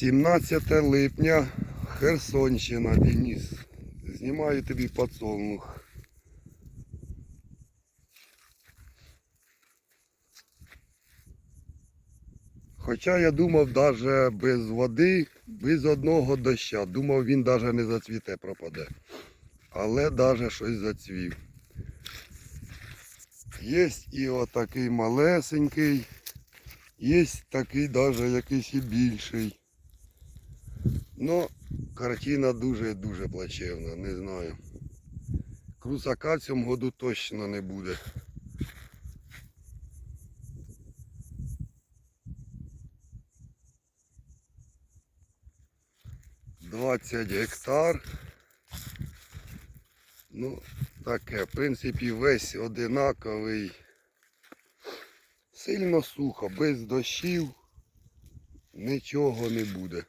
17 липня, Херсонщина, Денис. Знімаю тобі подсолнух. Хоча я думав, навіть без води, без одного доща. Думав, він навіть не зацвіте, пропаде. Але навіть щось зацвів. Є і отакий малесенький, є такий навіть якийсь і більший. Ну, картина дуже-дуже плачевна, не знаю. Крусака в цьому году точно не буде. Двадцять гектар. Ну, таке, в принципі, весь одинаковий. Сильно сухо, без дощів нічого не буде.